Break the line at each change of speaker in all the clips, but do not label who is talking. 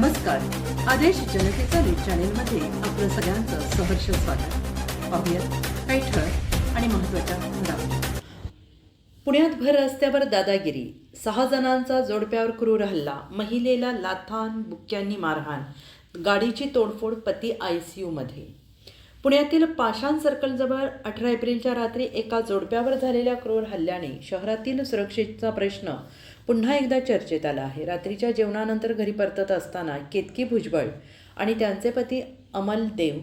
नमस्कार. आदेश जनतेचा न्यूज चॅनेलमध्ये आपलं सगळ्यांचं सहर्ष स्वागत. पाहूयात काही ठळक आणि महत्त्वाच्या घडामोडी. पुण्यात भर रस्त्यावर दादागिरी. सहा जणांचा जोडप्यावर क्रूर हल्ला. महिलेला लाथान बुक्क्यांनी मारहाण. गाडीची तोडफोड पती आय सी यूमध्ये. पुण्यातील पाषाण सर्कलजवळ अठरा एप्रिलच्या रात्री एका जोडप्यावर झालेल्या क्रूर हल्ल्याने शहरातील सुरक्षेचा प्रश्न पुन्हा एकदा चर्चेत आला आहे. रात्रीच्या जेवणानंतर घरी परतत असताना केतकी भुजबळ आणि त्यांचे पती Amal Dev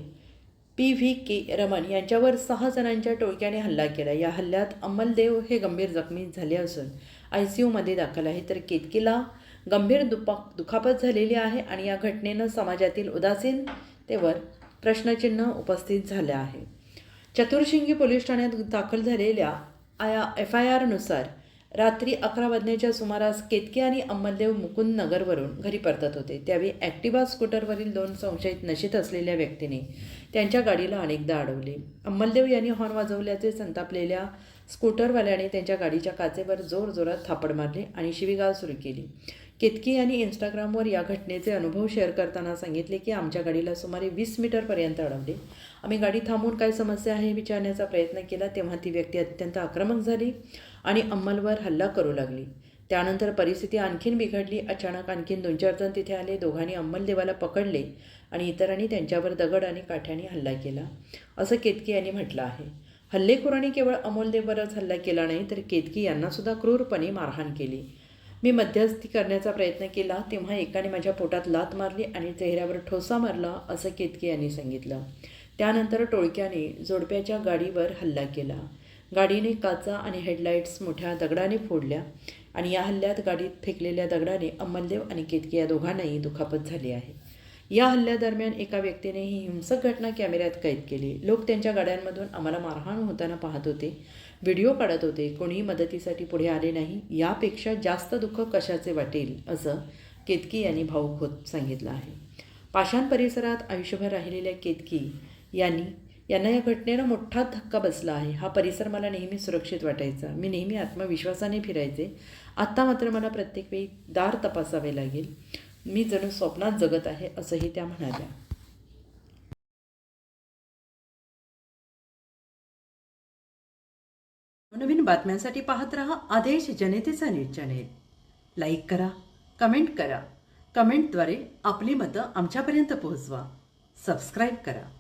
P V K Raman यांच्यावर सहा जणांच्या टोळक्याने हल्ला केला. या हल्ल्यात अमलदेव हे गंभीर जखमी झाले असून आय सी यूमध्ये दाखल आहे. तर केतकीला गंभीर दुपा दुखापत झालेली आहे आणि या घटनेनं समाजातील उदासीनतेवर प्रश्नचिन्ह उपस्थित झाले आहे. चतुर्शिंगी पोलीस ठाण्यात दाखल झालेल्या आया एफ आय आरनुसार रात्री अकरा वाजण्याच्या सुमारास केतके आणि अंमलदेव मुकुंद नगरवरून घरी परतत होते. त्यावेळी ॲक्टिवा स्कूटरवरील दोन संशयित नशेत असलेल्या व्यक्तीने त्यांच्या गाडीला अनेकदा अडवले. अंमलदेव यांनी हॉर्न वाजवल्याचे संतापलेल्या स्कूटरवाल्याने त्यांच्या गाडीच्या काचेवर जोर जोरात थापड मारली आणि शिवीगाळ सुरू केली. केतकी यांनी इंस्टाग्रामवर या घटनेचे अनुभव शेअर करताना सांगितले की आमच्या गाडीला सुमारे वीस मीटरपर्यंत अडवले. आम्ही गाडी थांबून काय समस्या आहे विचारण्याचा प्रयत्न केला तेव्हा ती व्यक्ती अत्यंत आक्रमक झाली आणि अंमलवर हल्ला करू लागली. त्यानंतर परिस्थिती आणखीन बिघडली. अचानक आणखीन दोन चार जण तिथे आले. दोघांनी अंमलदेवाला पकडले आणि इतरांनी त्यांच्यावर दगड आणि काठ्याने हल्ला केला. असं केतकी यांनी म्हटलं आहे. हल्लेखोरांनी केवळ अमोलदेववरच हल्ला केला नाही तर केतकी यांनासुद्धा क्रूरपणे मारहाण केली. मी मध्यस्थी करण्याचा प्रयत्न केला तेव्हा एकाने माझ्या पोटात लात मारली आणि चेहऱ्यावर ठोसा मारला असं केतकी यांनी सांगितलं. त्यानंतर टोळक्याने जोडप्याच्या गाडीवर हल्ला केला. गाडीने काचा आणि हेडलाईट्स मोठ्या दगडाने फोडल्या आणि या हल्ल्यात गाडीत फेकलेल्या दगडाने अमलदेव आणि केतकी या दोघांनाही दुखापत झाली आहे. या हल्ल्यादरम्यान एका व्यक्तीने ही हिंसक घटना कॅमेऱ्यात कैद केली. लोक त्यांच्या गाड्यांमधून आम्हाला मारहाण होताना पाहत होते व्हिडिओ काढत होते. कोणीही मदतीसाठी पुढे आले नाही. यापेक्षा जास्त दुःख कशाचे वाटेल असं केतकी यांनी भाऊक होत सांगितलं आहे. पाषाण परिसरात आयुष्यभर राहिलेल्या केतकी यांनी यांना या घटनेनं मोठा धक्का बसला आहे. हा परिसर मला नेहमी सुरक्षित वाटायचा. मी नेहमी आत्मविश्वासाने फिरायचे. आत्ता मात्र मला प्रत्येक वेळी दार तपासावे लागेल. मी जणू स्वप्नात जगत आहे असंही त्या म्हणाल्या. नवीन बातम्यांसाठी पाहत रहा आदेश जनतेचा न्यूज चॅनेल. लाईक करा कमेंट करा. कमेंटद्वारे आपली मतं आमच्यापर्यंत पोहोचवा. सबस्क्राईब करा.